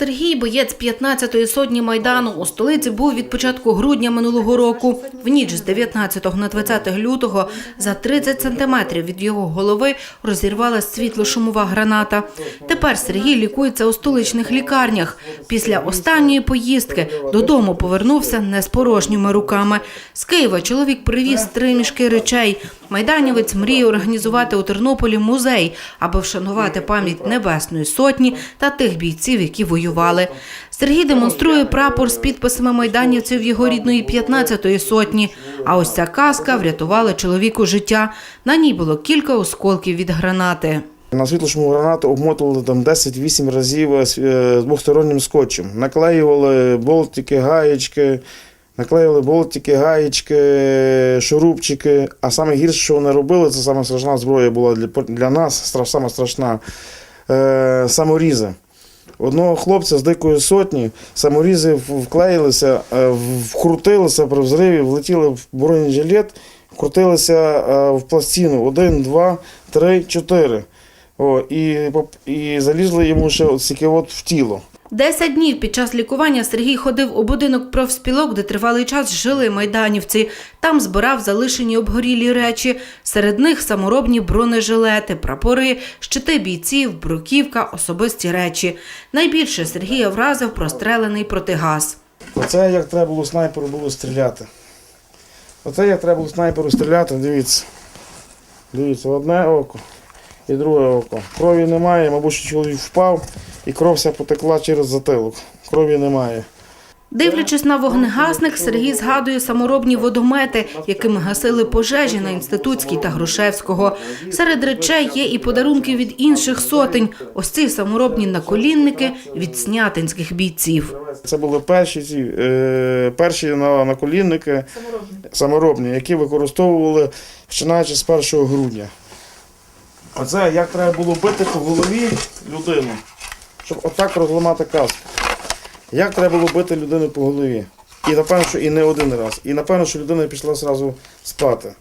Сергій, боєць 15-ї сотні Майдану, у столиці був від початку грудня минулого року. В ніч з 19 на 20 лютого за 30 сантиметрів від його голови розірвалась світло-шумова граната. Тепер Сергій лікується у столичних лікарнях. Після останньої поїздки додому повернувся не з порожніми руками. З Києва чоловік привіз три мішки речей. Майданівець мріє організувати у Тернополі музей, аби вшанувати пам'ять Небесної Сотні та тих бійців, які воювали. Сергій демонструє прапор з підписами майданівців його рідної 15-ї сотні. А ось ця каска врятувала чоловіку життя. На ній було кілька осколків від гранати. На світлошуму гранату обмотували там 10-8 разів е, двостороннім скотчем. Наклеювали болтики, гаєчки, наклеювали болтики, гаєчки, шурупчики. А саме гірше, що вони робили, це саме страшна зброя була для, для нас, сама страшна е, саморізи. Одного хлопця з дикої сотні саморізи вклеїлися, е, вкрутилися при взриві, влетіли в бронежилет, вкрутилися е, в пластину. Один, два, три, чотири. О, і, і залізли йому ще от от в тіло. Десять днів під час лікування Сергій ходив у будинок профспілок, де тривалий час жили майданівці. Там збирав залишені обгорілі речі. Серед них саморобні бронежилети, прапори, щити бійців, бруківка, особисті речі. Найбільше Сергія вразив прострелений протигаз. Оце як треба було снайперу було стріляти. Оце як треба було снайперу стріляти, дивіться. Дивіться, одне око і друге око. Крові немає, мабуть, чоловік впав і кров вся потекла через затилок. Крові немає. Дивлячись на вогнегасник, Сергій згадує саморобні водомети, якими гасили пожежі на Інститутській та Грушевського. Серед речей є і подарунки від інших сотень. Ось ці саморобні наколінники від снятинських бійців. Це були перші, ці, е, перші на- наколінники саморобні, які використовували починаючи з 1 грудня. Оце як треба було бити по голові людину, щоб отак розламати каску. Як треба було бити людину по голові. І напевно, що і не один раз. І напевно, що людина пішла одразу спати.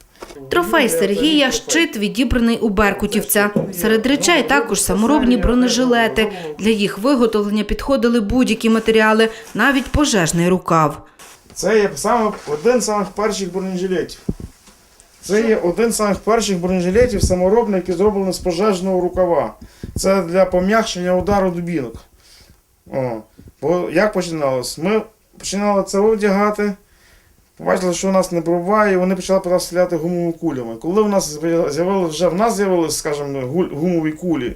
Трофей Сергія – щит, відібраний у беркутівця. Серед речей також саморобні бронежилети. Для їх виготовлення підходили будь-які матеріали, навіть пожежний рукав. Це є саме один з перших бронежилетів. Це є один з самих перших бронежилетів саморобний, який зроблений з пожежного рукава. Це для пом'якшення удару дубінок. О. Бо як починалось? Ми починали це одягати, побачили, що у нас не пробуває, і вони почали по нас стріляти гумовими кулями. Коли в нас з'явилися вже в нас з'явилися, скажімо, гумові кулі,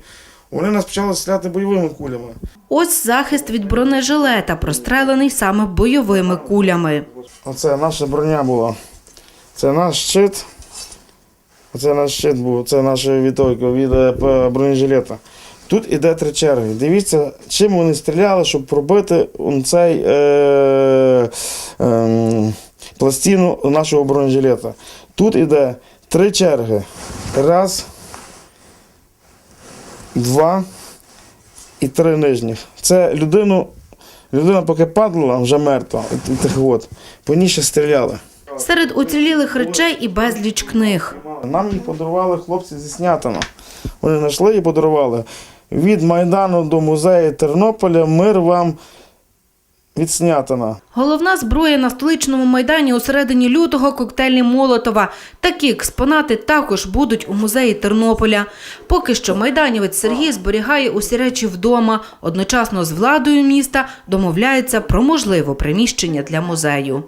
вони нас почали стріляти бойовими кулями. Ось захист від бронежилета, прострелений саме бойовими кулями. Оце наша броня була. Це наш щит. Оце наш щит був, це наша відтойка від бронежилета. Тут іде три черги. Дивіться, чим вони стріляли, щоб пробити цей е, е, пластину нашого бронежилета. Тут іде три черги. Раз, два і три нижніх. Це людину, людина поки падала, вже мертва, тих от, по ній ще стріляли. Серед уцілілих речей і безліч книг. Нам їх подарували хлопці зі Снятина. Вони знайшли і подарували. Від Майдану до музею Тернополя мир вам від Снятина. Головна зброя на столичному майдані у середині лютого коктейлі Молотова. Такі експонати також будуть у музеї Тернополя. Поки що майданівець Сергій зберігає усі речі вдома. Одночасно з владою міста домовляється про можливе приміщення для музею.